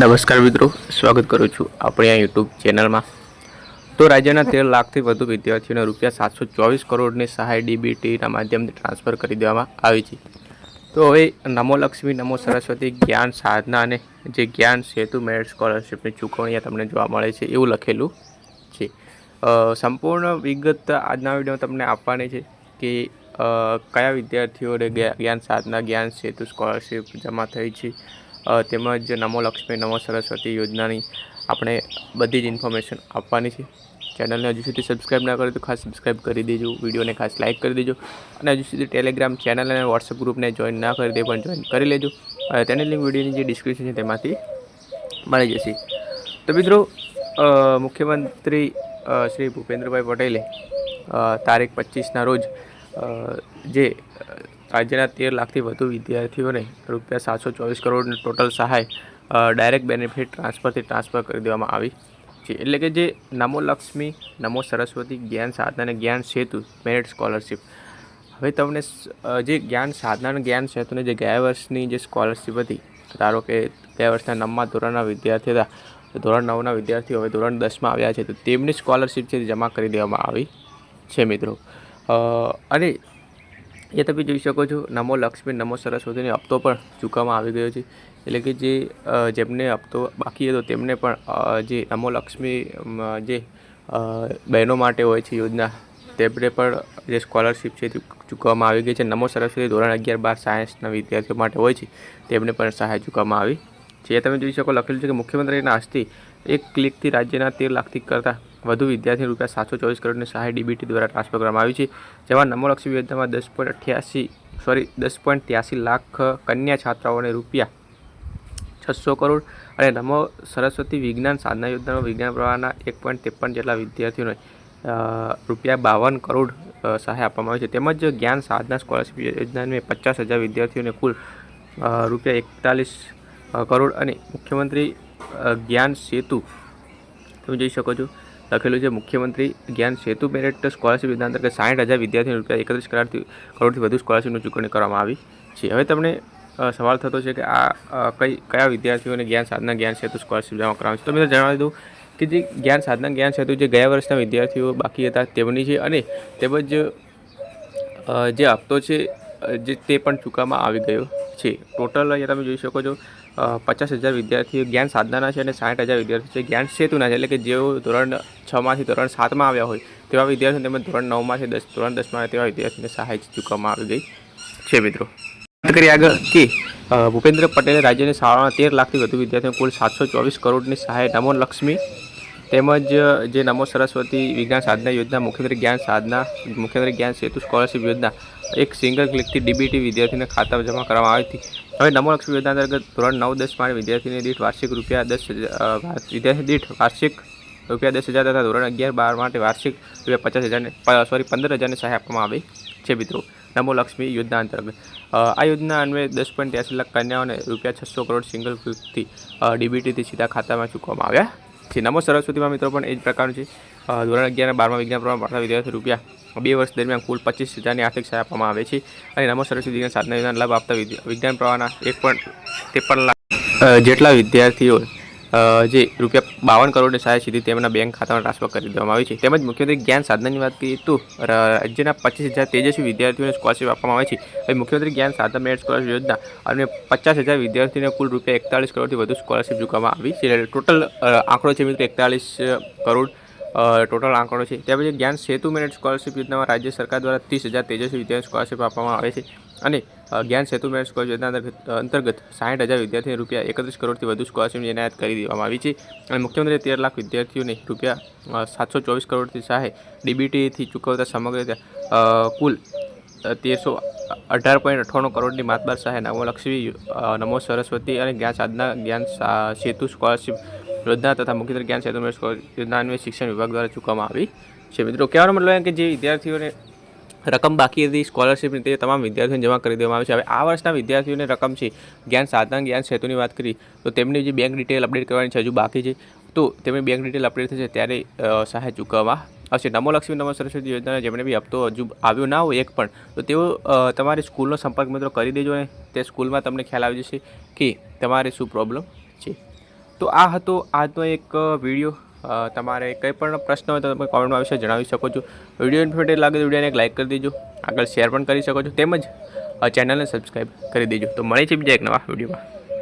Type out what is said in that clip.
નમસ્કાર મિત્રો, સ્વાગત કરું છું આપણી આ યુટ્યુબ ચેનલમાં. તો રાજ્યના તેર લાખથી વધુ વિદ્યાર્થીઓને રૂપિયા સાતસો ચોવીસ કરોડની સહાય ડીબીટીના માધ્યમથી ટ્રાન્સફર કરી દેવામાં આવી છે. તો હવે નમો લક્ષ્મી, નમો સરસ્વતી, જ્ઞાન, સાધના અને જે જ્ઞાન, સેતુ, મેરિટ, સ્કોલરશીપની ચૂકવણી તમને જોવા મળે છે એવું લખેલું છે. સંપૂર્ણ વિગત આજના વીડિયો તમને આપવાની છે કે કયા વિદ્યાર્થીઓને જ્ઞાન સાધના, જ્ઞાન, સેતુ, સ્કોલરશીપ જમા થઈ છે? તેમજ નમો લક્ષ્મી, નમો સરસ્વતી યોજનાની આપણે બધી જ ઇન્ફોર્મેશન આપવાની છે. ચેનલને હજુ સુધી સબસ્ક્રાઈબ ના કરી તો ખાસ સબસ્ક્રાઈબ કરી દેજો, વિડીયોને ખાસ લાઇક કરી દેજો અને હજુ સુધી ટેલિગ્રામ ચેનલ અને વોટ્સઅપ ગ્રુપને જોઈન ના કરી દે પણ જોઈન કરી લેજો. તેની લિંક વિડીયોની જે ડિસ્ક્રિપ્શન છે તેમાંથી મળી જશે. તો મિત્રો મુખ્યમંત્રી શ્રી ભૂપેન્દ્રભાઈ પટેલે તારીખ પચીસના રોજ જે રાજ્યના તેર લાખથી વધુ વિદ્યાર્થીઓને રૂપિયા સાતસો ચોવીસ કરોડની ટોટલ સહાય ડાયરેક્ટ બેનિફિટ ટ્રાન્સફરથી ટ્રાન્સફર કરી દેવામાં આવી છે. એટલે કે જે નમો લક્ષ્મી, નમો સરસ્વતી જ્ઞાન સાધના અને જ્ઞાન સેતુ, મેરિટ સ્કોલરશિપ. હવે તમને જે જ્ઞાન સાધના અને જ્ઞાન સેતુની જે ગયા વર્ષની જે સ્કોલરશિપ હતી, ધારો કે ગયા વર્ષના નવમા ધોરણના વિદ્યાર્થી હતા ધોરણ નવના વિદ્યાર્થીઓ હવે ધોરણ દસમાં આવ્યા છે, તો તેમની સ્કોલરશિપ છે જમા કરી દેવામાં આવી છે મિત્રો. અને એ તમે જોઈ શકો છો, નમો લક્ષ્મી, નમો સરસ્વતીનો હપ્તો પણ ચૂકવવામાં આવી ગયો છે. એટલે કે જે જેમને હપ્તો બાકી હતો તેમને પણ જે નમો લક્ષ્મી જે બહેનો માટે હોય છે યોજના, તેમને પણ જે સ્કોલરશિપ છે તે ચૂકવવામાં આવી ગઈ છે. નમો સરસ્વતી ધોરણ અગિયાર બાર સાયન્સના વિદ્યાર્થીઓ માટે હોય છે, તેમને પણ સહાય ચૂકવવામાં આવી છે. તમે જોઈ શકો, લખેલું છે કે મુખ્યમંત્રીના હસ્તે એક ક્લિકથી રાજ્યના તેર લાખથી કરતાં વધુ વિદ્યાર્થી રૂપિયા સાતસો ચોવીસ કરોડની સહાય ડીબીટી દ્વારા ટ્રાન્સફર કરવામાં આવી છે. જેમાં નમોલક્ષી યોજનામાં દસ પોઈન્ટ અઠ્યાસી, સોરી, દસ પોઈન્ટ ત્યાસી લાખ કન્યા છાત્રાઓને રૂપિયા છસો કરોડ અને નમો સરસ્વતી વિજ્ઞાન સાધના યોજનામાં વિજ્ઞાન પ્રવાહના એક પોઈન્ટ ત્રેપન જેટલા વિદ્યાર્થીઓને રૂપિયા બાવન કરોડ સહાય આપવામાં આવી છે. તેમજ જ્ઞાન સાધના સ્કોલરશિપ યોજનાને પચાસ હજાર વિદ્યાર્થીઓને કુલ રૂપિયા એકતાલીસ કરોડ અને મુખ્યમંત્રી જ્ઞાન સેતુ, તમે જોઈ શકો છો. લખેલું છે, મુખ્યમંત્રી જ્ઞાન સેતુ મેરિટ સ્કોલરશિપ યોજના અંતર્ગત સાઠ હજાર વિદ્યાર્થીઓ રૂપિયા એકત્રીસ કરોડથી કરોડથી વધુ સ્કોલરશિપની ચૂકવણી કરવામાં આવી છે. હવે તમને સવાલ થતો છે કે આ કઈ, કયા વિદ્યાર્થીઓને જ્ઞાન સાધના, જ્ઞાન સેતુ સ્કોલરશિપ જમા કરવામાં છે? તો મેં જણાવી દઉં કે જે જ્ઞાન સાધના, જ્ઞાન સેતુ જે ગયા વર્ષના વિદ્યાર્થીઓ બાકી હતા, તેમની છે અને તેમજ જે હપ્તો છે જે તે પણ ચૂકવવામાં આવી ગયો છે. ટોટલ અહીંયા તમે જોઈ શકો છો પચાસ હજાર વિદ્યાર્થીઓ જ્ઞાન સાધનાના છે અને સાઠ હજાર વિદ્યાર્થીઓ છે જ્ઞાન સેતુના છે. એટલે કે જેઓ ધોરણ છમાંથી ધોરણ સાતમાં આવ્યા હોય, તેવા વિદ્યાર્થીઓ તેમજ ધોરણ નવમાંથી દસ, ધોરણ દસમાં તેવા વિદ્યાર્થીઓને સહાય ચૂકવવામાં આવી ગઈ છે મિત્રો. વાત કરીએ આગળ કે ભૂપેન્દ્ર પટેલે રાજ્યની શાળાના તેર લાખથી વધુ વિદ્યાર્થીઓ કુલ સાતસો ચોવીસ કરોડની સહાય નમો લક્ષ્મી તેમજ જે નમો સરસ્વતી વિજ્ઞાન સાધના યોજના મુખ્યમંત્રી જ્ઞાન સાધના મુખ્યમંત્રી જ્ઞાન સેતુ સ્કોલરશિપ યોજના, એક સિંગલ ક્લિકથી ડીબીટી વિદ્યાર્થીને ખાતા જમા કરવામાં આવી હતી. હવે નમો લક્ષ્મી યોજના અંતર્ગત ધોરણ નવ દસ માટે વિદ્યાર્થીને દીઠ વાર્ષિક રૂપિયા દસ વિદ્યાર્થી દીઠ વાર્ષિક રૂપિયા દસ હજાર તથા ધોરણ અગિયાર બાર માટે વાર્ષિક રૂપિયા પચાસ હજારને સોરી, પંદર હજારની સહાય આપવામાં આવી છે મિત્રો. નમો લક્ષ્મી યોજના અંતર્ગત આ યોજના અન્વયે દસ પોઈન્ટ ત્યાસી લાખ કન્યાઓને રૂપિયા છસો કરોડ સિંગલ ક્લિકથી ડીબીટીથી સીધા ખાતામાં ચૂકવવામાં આવ્યા છે. નમો સરસ્વતીમાં મિત્રો પણ એ જ પ્રકારનું છે. ધોરણ અગિયાર અને બારમા વિજ્ઞાન પ્રમાણ ભણતા વિદ્યાર્થી રૂપિયા બે વર્ષ દરમિયાન કુલ પચીસ હજારની આર્થિક સહાય આપવામાં આવે છે અને નમો સરસ્વતી સાધના યોજના લાભ આપતા વિજ્ઞાન પ્રવાહના એક પણ ત્રેપન લાખ જેટલા વિદ્યાર્થીઓ જે રૂપિયા બાવન કરોડની સહાય સીધી તેમના બેંક ખાતામાં ટ્રાન્સફર કરી દેવામાં આવી છે. તેમજ મુખ્યમંત્રી જ્ઞાન સાધનાની વાત કરીએ તો રાજ્યના પચીસ હજાર તેજસ્વી વિદ્યાર્થીઓને સ્કોલરશિપ આપવામાં આવે છે. હવે મુખ્યમંત્રી જ્ઞાન સાધના મેરિટ સ્કોલરશીપ યોજના અને પચાસ હજાર વિદ્યાર્થીઓને કુલ રૂપિયા એકતાલીસ કરોડથી વધુ સ્કોલરશીપ ચૂકવવામાં આવી છે. ટોટલ આંકડો છે મિત્રો એકતાલીસ કરોડ ટોટલ આંકડો છે. ત્યાર પછી જ્ઞાન સેતુ મેરિટ સ્કોલરશિપ યોજનામાં રાજ્ય સરકાર દ્વારા ત્રીસ હજાર તેજસ્વી વિદ્યાર્થી સ્કોલરશિપ આપવામાં આવે છે. અને જ્ઞાન સેતુ મેરિટ સ્કોલર યોજના અંતર્ગત સાઠ હજાર વિદ્યાર્થીઓને રૂપિયા એકત્રીસ કરોડથી વધુ સ્કોલરશિપની એનાયત કરી દેવામાં આવી છે. અને મુખ્યમંત્રી તેર લાખ વિદ્યાર્થીઓને રૂપિયા સાતસો ચોવીસ કરોડથી સહાય ડીબીટીથી ચૂકવતા સમગ્ર કુલ તેરસો અઢાર પોઈન્ટ અઠ્ઠાણું કરોડની માતબાર સહાય નમો નમો સરસ્વતી અને જ્ઞાન સાધના, જ્ઞાન સેતુ સ્કોલરશિપ યોજના તથા મુખ્યમંત્રી જ્ઞાન ક્ષેત્ર યોજના શિક્ષણ વિભાગ દ્વારા ચૂકવવામાં આવી છે મિત્રો. કહેવાનો મતલબ કે જે વિદ્યાર્થીઓને રકમ બાકી હતી સ્કોલરશિપની તે તમામ વિદ્યાર્થીઓને જમા કરી દેવામાં આવી છે. હવે આ વર્ષના વિદ્યાર્થીઓને રકમ છે, જ્ઞાન સાધન, જ્ઞાન સેતુની વાત કરી, તો તેમની જે બેંક ડિટેલ અપડેટ કરવાની છે હજુ બાકી છે, તો તેમની બેંક ડિટેલ અપડેટ થશે ત્યારે સહાય ચૂકવવામાં આવશે. નમો લક્ષ્મી, નમો સરસ્વતી યોજના જેમણે બી હપ્તો હજુ આવ્યો ના હોય એક પણ, તો તેઓ તમારી સ્કૂલનો સંપર્ક મિત્રો કરી દેજો ને. તે સ્કૂલમાં તમને ખ્યાલ આવી જશે કે તમારે શું પ્રોબ્લેમ તો આ હતો આજનો એક વીડિયો તમારે કંઈ પણ પ્રશ્ન હોય તો તમે કોમેન્ટમાં વિશે જણાવી શકો છો. વીડિયો ઇન્ફોર્મેટિવ લાગે તો વિડીયોને એક લાઇક કરી દેજો. આગળ શેર પણ કરી શકો છો. તેમજ ચેનલને સબસ્ક્રાઈબ કરી દેજો. તો મળે છે બીજા એક નવા વિડીયોમાં